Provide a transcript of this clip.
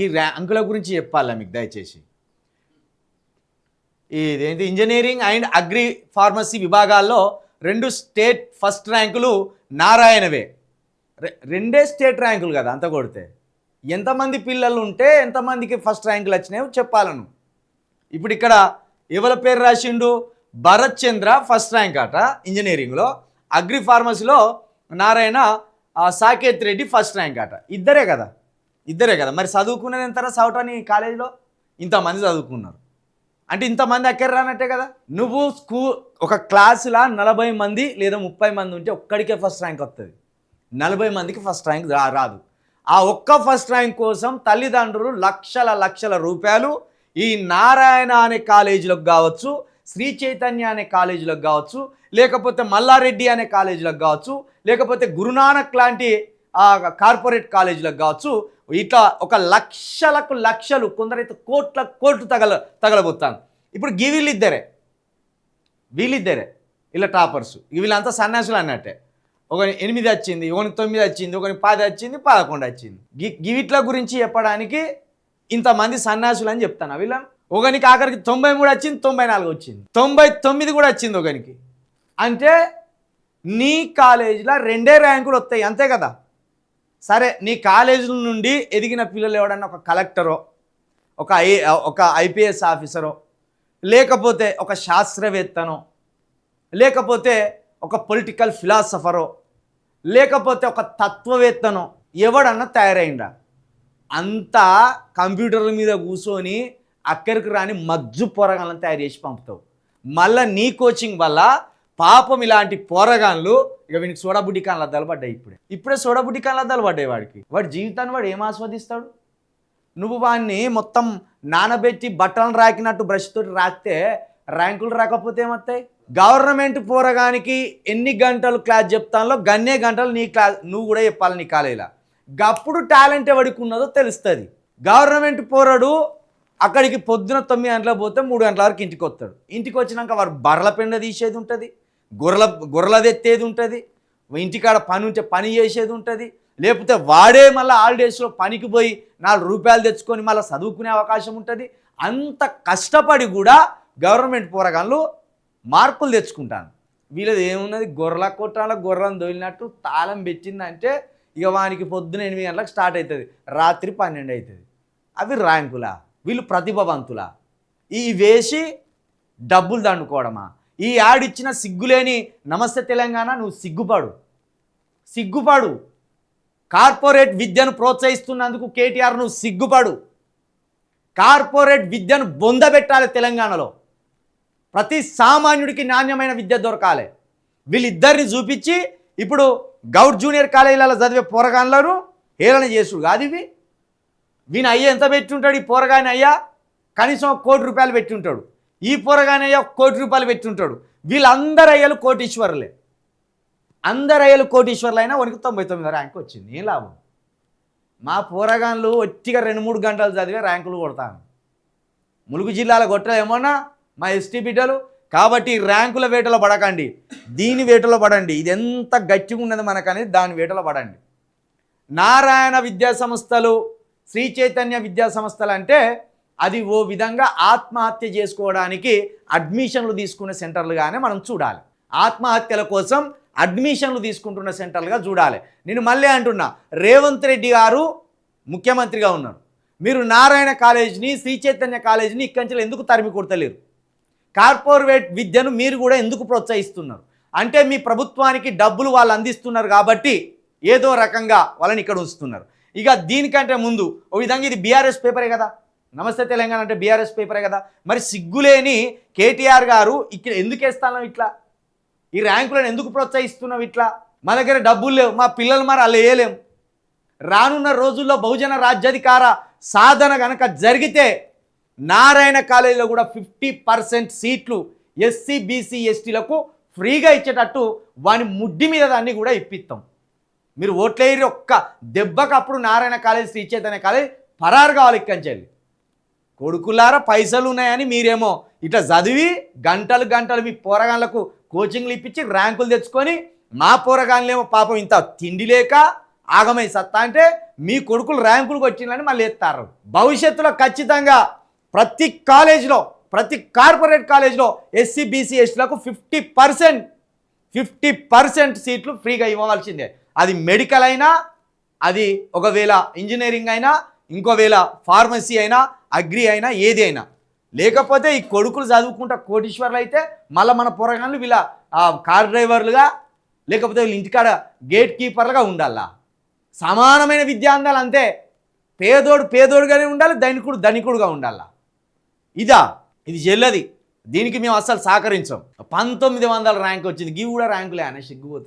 ఈ ర్యాంకుల గురించి చెప్పాలా మీకు దయచేసి? ఇదేంటి ఇంజనీరింగ్ అండ్ అగ్రి ఫార్మసీ విభాగాల్లో రెండు స్టేట్ ఫస్ట్ ర్యాంకులు నారాయణవే. రె- రెండే స్టేట్ ర్యాంకులు కదా అంత కొడితే. ఎంతమంది పిల్లలు ఉంటే ఎంతమందికి ఫస్ట్ ర్యాంకులు వచ్చినాయో చెప్పాలను. ఇప్పుడు ఇక్కడ ఎవరి పేరు రాసిండు? భరత్ చంద్ర ఫస్ట్ ర్యాంక్ అట ఇంజనీరింగ్లో. అగ్రి ఫార్మసీలో నారాయణ సాకేత్ రెడ్డి ఫస్ట్ ర్యాంక్ అట ఇద్దరే కదా? ఇద్దరే కదా. మరి చదువుకున్నది ఎంతరా చదవటాన్ని కాలేజీలో? ఇంతమంది చదువుకున్నారు. అంటే ఇంతమంది అక్కర రానట్టే కదా. నువ్వు స్కూ ఒక క్లాసులా నలభై మంది లేదా ముప్పై మంది ఉంటే ఒక్కడికే ఫస్ట్ ర్యాంక్ వస్తుంది నలభై మందికి ఫస్ట్ ర్యాంక్ రాదు. ఆ ఒక్క ఫస్ట్ ర్యాంక్ కోసం తల్లిదండ్రులు లక్షల లక్షల రూపాయలు ఈ నారాయణ అనే కాలేజీలకు కావచ్చు శ్రీ చైతన్య అనే కాలేజీలకు కావచ్చు లేకపోతే మల్లారెడ్డి అనే కాలేజీలకు కావచ్చు లేకపోతే గురునానక్ లాంటి కార్పొరేట్ కాలేజీలకు కావచ్చు ఇట్లా ఒక లక్షలకు లక్షలు కొందరైతే కోట్ల కోట్లు తగల తగలబోతాను ఇప్పుడు గి వీళ్ళిద్దరే వీళ్ళిద్దరే ఇలా టాపర్స్ వీళ్ళంతా సన్యాసులు అన్నట్టే. ఒక ఎనిమిది వచ్చింది ఒకని తొమ్మిది వచ్చింది ఒకని పది వచ్చింది పదకొండు వచ్చింది. గి గివిట్ల గురించి చెప్పడానికి ఇంతమంది సన్యాసులు అని చెప్తాను వీళ్ళని ఒకనికి ఆఖరికి తొంభై మూడు వచ్చింది తొంభై నాలుగు వచ్చింది. తొంభై తొమ్మిది కూడా వచ్చింది ఒకనికి. అంటే నీ కాలేజీలో రెండే ర్యాంకులు వస్తాయి అంతే కదా? సరే నీ కాలేజీల నుండి ఎదిగిన పిల్లలు ఎవడన్నా ఒక కలెక్టరో ఒక ఐ ఒక ఐపీఎస్ ఆఫీసరో లేకపోతే ఒక శాస్త్రవేత్తనో లేకపోతే ఒక పొలిటికల్ ఫిలాసఫరో లేకపోతే ఒక తత్వవేత్తనో ఎవడన్నా తయారైందా అంతా కంప్యూటర్ల మీద కూర్చొని అక్కడికి రాని మజ్జు పోరగాళ్ళని తయారు చేసి పంపుతావు. మళ్ళీ నీ కోచింగ్ వల్ల పాపం ఇలాంటి పోరగాన్లు ఇక వీనికి సోడాబుడ్డి కాన్లు అద్దాలు పడ్డాయి ఇప్పుడే ఇప్పుడే సోడాబుడ్డి కాన్లు అద్దాలు పడ్డాయి వాడికి. వాడి జీవితాన్ని వాడు ఏం ఆస్వాదిస్తాడు? నువ్వు వాడిని మొత్తం నానబెట్టి బట్టలను రాకినట్టు బ్రష్ తోటి రాస్తే ర్యాంకులు రాకపోతే ఏమొస్తాయి గవర్నమెంట్ పోరగానికి ఎన్ని గంటలు క్లాస్ చెప్తానో గన్నే గంటలు నీ క్లాస్ నువ్వు కూడా చెప్పాలి నీ కాలేజీలో. గప్పుడు టాలెంట్ ఎవడికి ఉన్నదో తెలుస్తుంది. గవర్నమెంట్ పోరడు అక్కడికి పొద్దున తొమ్మిది గంటలకు పోతే మూడు గంటల వరకు ఇంటికి వస్తాడు ఇంటికి వచ్చినాక వాడు బర్రెల పెండ తీసేది ఉంటుంది. గొర్రెల గొర్రెల తెత్తేది ఉంటుంది ఇంటికాడ పని ఉంటే పని చేసేది ఉంటుంది లేకపోతే వాడే మళ్ళీ హాలిడేస్లో పనికి పోయి నాలుగు రూపాయలు తెచ్చుకొని మళ్ళీ చదువుకునే అవకాశం ఉంటుంది. అంత కష్టపడి కూడా గవర్నమెంట్ పోరగాళ్ళు మార్కులు తెచ్చుకుంటాను వీళ్ళది ఏమున్నది? గొర్రెల కొట్టాల గొర్రెలను దొలినట్టు తాళం పెట్టిందంటే ఇక వానికి పొద్దున ఎనిమిది గంటలకు స్టార్ట్ అవుతుంది రాత్రి పన్నెండు అవుతుంది అవి ర్యాంకులా? వీళ్ళు ప్రతిభావంతులా? ఈ వేసి డబ్బులు దండుకోవడమా? ఈ యాడ్ ఇచ్చిన సిగ్గులేని నమస్తే తెలంగాణ నువ్వు సిగ్గుపడు. సిగ్గుపడు. కార్పొరేట్ విద్యను ప్రోత్సహిస్తున్నందుకు కేటీఆర్ నువ్వు సిగ్గుపడు. కార్పొరేట్ విద్యను బొందబెట్టాలి తెలంగాణలో. ప్రతి సామాన్యుడికి నాణ్యమైన విద్య దొరకాలి. వీళ్ళిద్దరిని చూపించి ఇప్పుడు గౌడ్ జూనియర్ కాలేజీలలో చదివే పోరగాన్లను హేళన చేసుడు కాదు ఇవి. వీని అయ్యా ఎంత పెట్టి ఉంటాడు ఈ పోరగాని అయ్యా? కనీసం కోటి రూపాయలు పెట్టి ఉంటాడు ఈ పొరగానే కోటి రూపాయలు పెట్టి ఉంటాడు అయ్యలు కోటీశ్వరులే. అందరు అయ్యలు కోటీశ్వర్లు అయినా వనికి తొంభై తొమ్మిది ర్యాంక్ వచ్చింది. ఏం లాభం? మా పోరగాన్లు ఒట్టిగా రెండు మూడు గంటలు చదివే ర్యాంకులు కొడతాను. ములుగు జిల్లాలో కొట్టలేమోనా? మా ఎస్టీ బిడ్డలు? కాబట్టి ర్యాంకుల వేటలో పడకండి. దీని వేటలో పడండి. ఇది ఎంత గట్టిగా ఉన్నది మనకనేది దాని వేటలో పడండి. నారాయణ విద్యా సంస్థలు శ్రీ చైతన్య విద్యా సంస్థలు అంటే అది ఓ విధంగా ఆత్మహత్య చేసుకోవడానికి అడ్మిషన్లు తీసుకునే సెంటర్లుగానే మనం చూడాలి. ఆత్మహత్యల కోసం అడ్మిషన్లు తీసుకుంటున్న సెంటర్లుగా చూడాలి. నేను మళ్ళీ అంటున్నా రేవంత్ రెడ్డి గారు ముఖ్యమంత్రిగా ఉన్నారు. మీరు నారాయణ కాలేజీని శ్రీ చైతన్య కాలేజీని ఇక్కడి ఎందుకు తరిమి కొడతలేరు? కార్పొరేట్ విద్యను మీరు కూడా ఎందుకు ప్రోత్సహిస్తున్నారు? అంటే మీ ప్రభుత్వానికి డబ్బులు వాళ్ళు అందిస్తున్నారు కాబట్టి ఏదో రకంగా వాళ్ళని ఇక్కడ ఉంచుతున్నారు. ఇక దీనికంటే ముందు ఓ విధంగా ఇది బీఆర్ఎస్ పేపరే కదా. నమస్తే తెలంగాణ అంటే బీఆర్ఎస్ పేపరే కదా. మరి సిగ్గులేని కేటీఆర్ గారు ఇక్కడ ఎందుకు వేస్తాను ఇట్లా? ఈ ర్యాంకులను ఎందుకు ప్రోత్సహిస్తున్నావు ఇట్లా? మా దగ్గర డబ్బులు లేవు మా పిల్లలు మరి అలా వేయలేం. రానున్న రోజుల్లో బహుజన రాజ్యాధికార సాధన కనుక జరిగితే నారాయణ కాలేజీలో కూడా ఫిఫ్టీ పర్సెంట్ సీట్లు ఎస్సీ బీసీ ఎస్టీలకు ఫ్రీగా ఇచ్చేటట్టు వాని ముడ్డి మీద దాన్ని కూడా ఇప్పిస్తాం. మీరు ఓట్లేరి ఒక్క దెబ్బకప్పుడు నారాయణ కాలేజ్ శ్రీ కాలేజ్ పరారు కావాలి ఇక్కంచెల్లి కొడుకులారా పైసలు ఉన్నాయని మీరేమో ఇట్లా చదివి గంటలు గంటలు మీ పోరగాళ్ళకు కోచింగ్లు ఇప్పించి ర్యాంకులు తెచ్చుకొని మా పోరగాళ్ళేమో పాపం ఇంత తిండి లేక ఆగమై సత్తా అంటే మీ కొడుకులు ర్యాంకులకు వచ్చిందని మళ్ళీ ఎత్తారు. భవిష్యత్తులో ఖచ్చితంగా ప్రతి కాలేజీలో ప్రతి కార్పొరేట్ కాలేజీలో ఎస్సీ బీసీ ఎస్టీలకు ఫిఫ్టీ పర్సెంట్ ఫిఫ్టీ పర్సెంట్ సీట్లు ఫ్రీగా ఇవ్వవలసిందే. అది మెడికల్ అయినా అది ఒకవేళ ఇంజనీరింగ్ అయినా ఇంకోవేళ ఫార్మసీ అయినా అగ్రి అయినా ఏది అయినా. లేకపోతే ఈ కొడుకులు చదువుకుంటా కోటీశ్వర్లు అయితే మళ్ళీ మన పొరగాళ్ళు వీళ్ళ కార్ డ్రైవర్లుగా లేకపోతే వీళ్ళ ఇంటికాడ గేట్ కీపర్లుగా ఉండాలా సమానమైన విద్యా అందాలు అంతే. పేదోడు పేదోడుగానే ఉండాలి ధనికుడు ధనికుడుగా ఉండాలా ఇదా ఇది చెల్లది దీనికి మేము అస్సలు సహకరించాం. పంతొమ్మిది వందల ర్యాంక్ వచ్చింది. గీ కూడా ర్యాంకులే అనే సిగ్గుపోతుంది